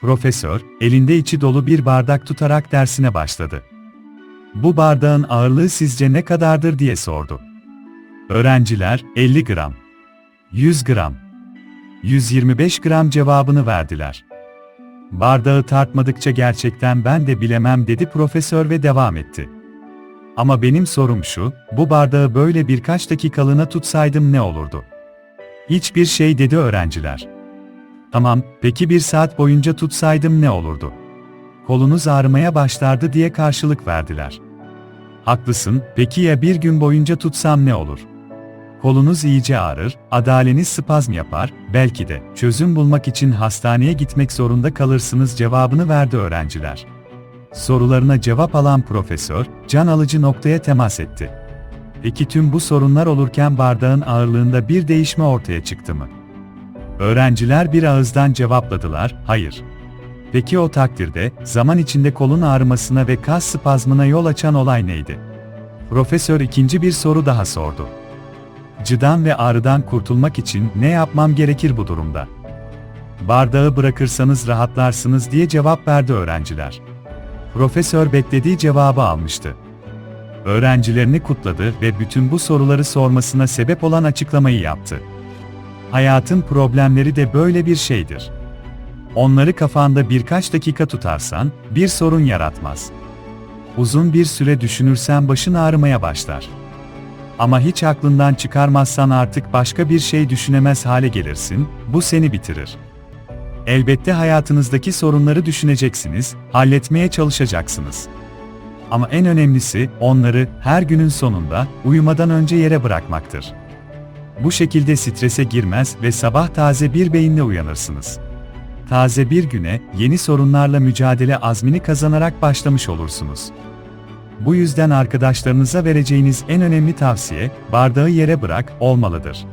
Profesör, elinde içi dolu bir bardak tutarak dersine başladı. Bu bardağın ağırlığı sizce ne kadardır diye sordu. Öğrenciler 50 gram, 100 gram, 125 gram cevabını verdiler. Bardağı tartmadıkça gerçekten ben de bilemem dedi profesör ve devam etti. Ama benim sorum şu, bu bardağı böyle birkaç dakikalığına tutsaydım ne olurdu? Hiçbir şey dedi öğrenciler. Tamam, peki bir saat boyunca tutsaydım ne olurdu? Kolunuz ağrımaya başlardı diye karşılık verdiler. Haklısın, peki ya bir gün boyunca tutsam ne olur? Kolunuz iyice ağrır, adaleniz spazm yapar, belki de çözüm bulmak için hastaneye gitmek zorunda kalırsınız cevabını verdi öğrenciler. Sorularına cevap alan profesör, can alıcı noktaya temas etti. Peki tüm bu sorunlar olurken bardağın ağırlığında bir değişme ortaya çıktı mı? Öğrenciler bir ağızdan cevapladılar, hayır. Peki o takdirde, zaman içinde kolun ağrımasına ve kas spazmına yol açan olay neydi? Profesör ikinci bir soru daha sordu. Cıdan ve ağrıdan kurtulmak için ne yapmam gerekir bu durumda? Bardağı bırakırsanız rahatlarsınız diye cevap verdi öğrenciler. Profesör beklediği cevabı almıştı. Öğrencilerini kutladı ve bütün bu soruları sormasına sebep olan açıklamayı yaptı. Hayatın problemleri de böyle bir şeydir. Onları kafanda birkaç dakika tutarsan, bir sorun yaratmaz. Uzun bir süre düşünürsen başın ağrımaya başlar. Ama hiç aklından çıkarmazsan artık başka bir şey düşünemez hale gelirsin, bu seni bitirir. Elbette hayatınızdaki sorunları düşüneceksiniz, halletmeye çalışacaksınız. Ama en önemlisi, onları her günün sonunda, uyumadan önce yere bırakmaktır. Bu şekilde strese girmez ve sabah taze bir beyinle uyanırsınız. Taze bir güne, yeni sorunlarla mücadele azmini kazanarak başlamış olursunuz. Bu yüzden arkadaşlarınıza vereceğiniz en önemli tavsiye, bardağı yere bırak, olmalıdır.